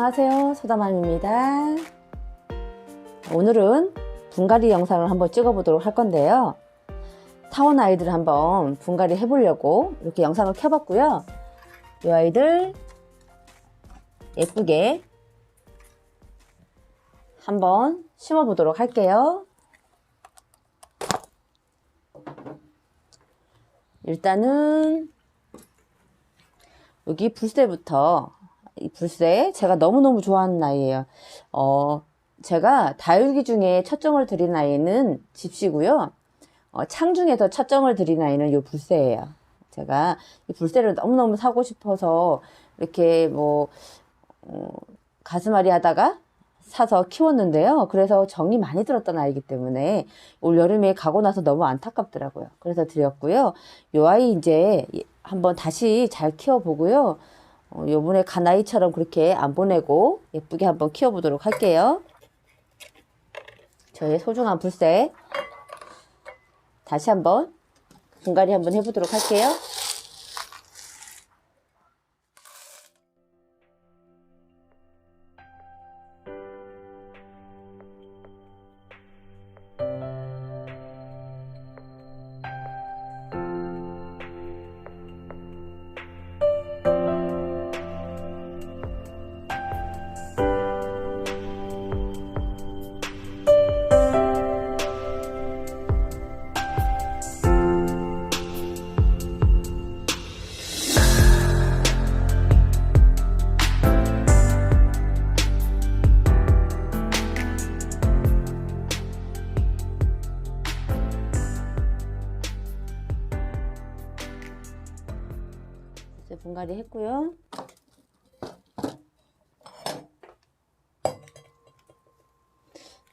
안녕하세요. 소다맘입니다. 오늘은 분갈이 영상을 한번 찍어 보도록 할 건데요. 타원 아이들 한번 분갈이 해보려고 이렇게 영상을 켜봤고요. 이 아이들 예쁘게 한번 심어 보도록 할게요. 일단은 여기 불새부터 이 불새 제가 너무너무 좋아하는 아이예요. 어, 제가 다육이 중에 첫정을 드린 아이는 집시고요. 어, 창 중에서 첫정을 드린 아이는 요 불새예요. 제가 이 불새를 너무너무 사고 싶어서 이렇게 뭐 어, 가슴앓이 하다가 사서 키웠는데요. 그래서 정이 많이 들었던 아이기 때문에 올 여름에 가고 나서 너무 안타깝더라고요. 그래서 드렸고요. 요 아이 이제 한번 다시 잘 키워보고요. 어, 요번에 가나이처럼 그렇게 안 보내고 예쁘게 한번 키워보도록 할게요. 저의 소중한 불새 다시 한번 분갈이 한번 해보도록 할게요. 분갈이 했고요.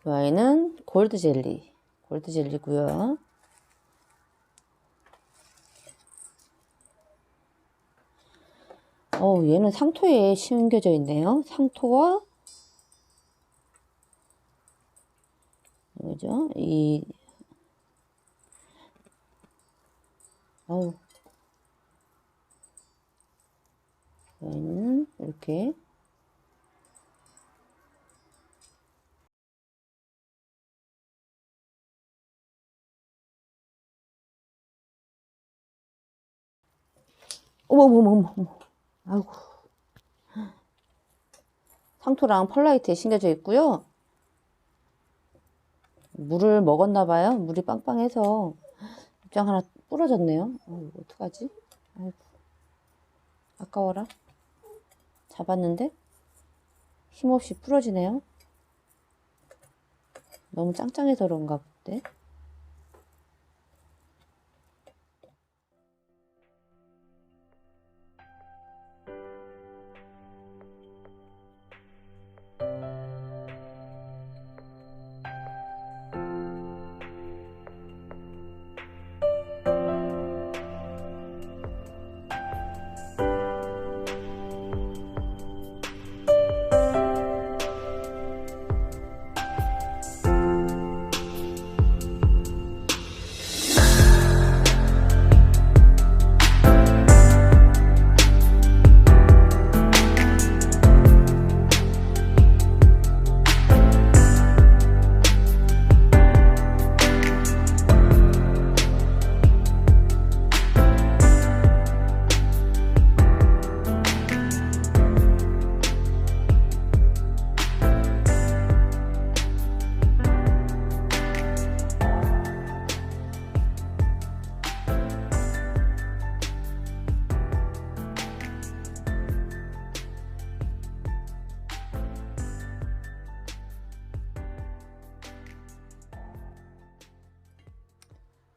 이 아이는 골드 젤리, 골드 젤리고요. 어, 얘는 상토에 심겨져 있네요. 상토와 뭐죠? 이 어우 여기는 이렇게. 어머 어머 어머 어머 아이고. 상토랑 펄라이트에 심겨져 있고요. 물을 먹었나 봐요. 물이 빵빵해서. 입장 하나 부러졌네요. 어, 어떡하지? 아이고. 아까워라. 잡았는데 힘없이 부러지네요. 너무 짱짱해서 그런가 본데.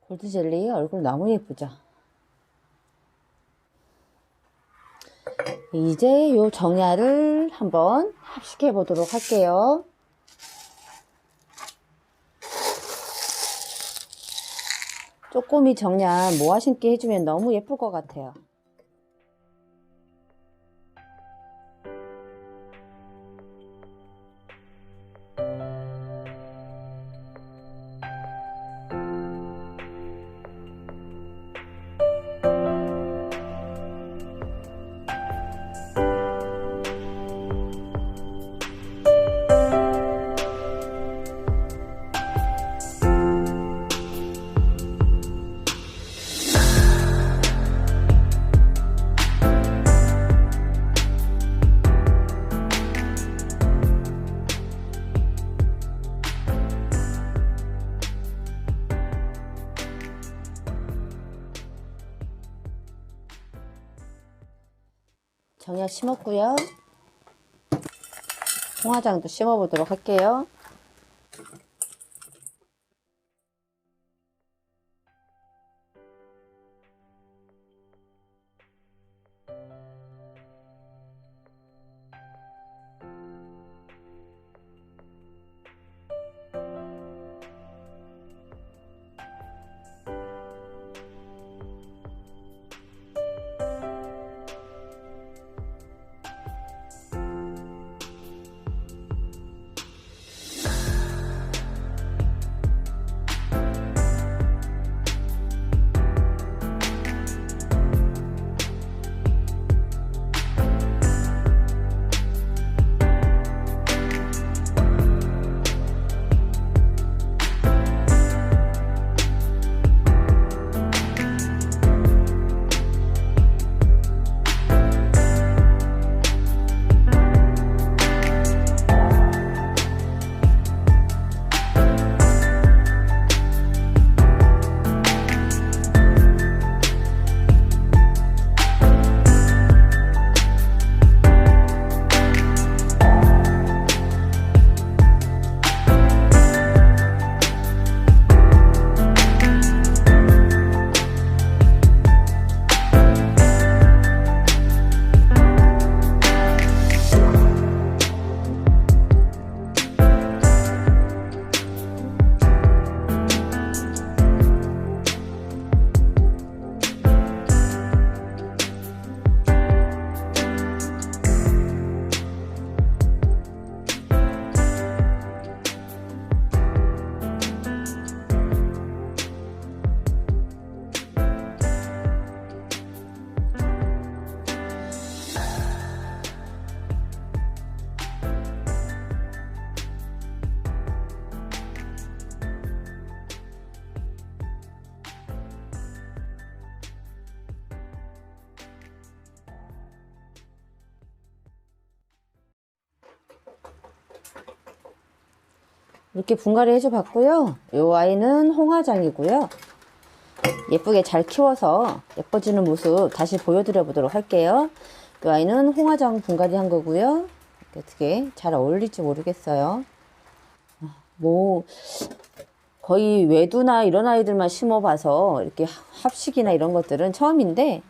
골드젤리 얼굴 너무 예쁘죠? 이제 요 정야를 한번 합식해 보도록 할게요. 쪼꼬미 정야 모아 심기 해주면 너무 예쁠 것 같아요. 정야 심었고요. 홍화장도 심어보도록 할게요. 이렇게 분갈이 해줘 봤고요. 요 아이는 홍화장이고요. 예쁘게 잘 키워서 예뻐지는 모습 다시 보여드려 보도록 할게요. 요 아이는 홍화장 분갈이 한 거고요. 어떻게 잘 어울릴지 모르겠어요. 뭐 거의 외두나 이런 아이들만 심어봐서 이렇게 합식이나 이런 것들은 처음인데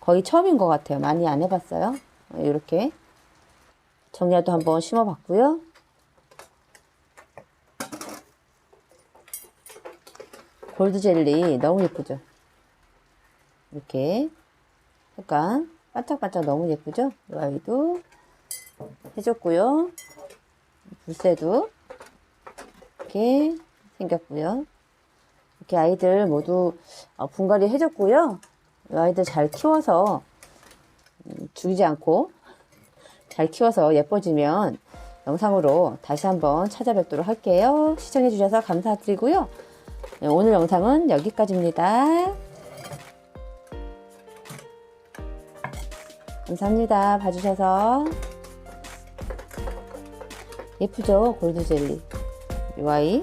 거의 처음인 것 같아요. 많이 안 해봤어요. 이렇게 정리도 한번 심어봤고요. 골드 젤리 너무 예쁘죠? 이렇게 약간 반짝반짝 너무 예쁘죠? 이 아이도 해줬고요. 불새도 이렇게 생겼고요. 이렇게 아이들 모두 어, 분갈이 해줬고요. 이 아이들 잘 키워서 음, 죽이지 않고 잘 키워서 예뻐지면 영상으로 다시 한번 찾아뵙도록 할게요. 시청해주셔서 감사드리고요. 네, 오늘 영상은 여기까지입니다. 감사합니다. 봐주셔서. 예쁘죠? 골드젤리. 이 아이.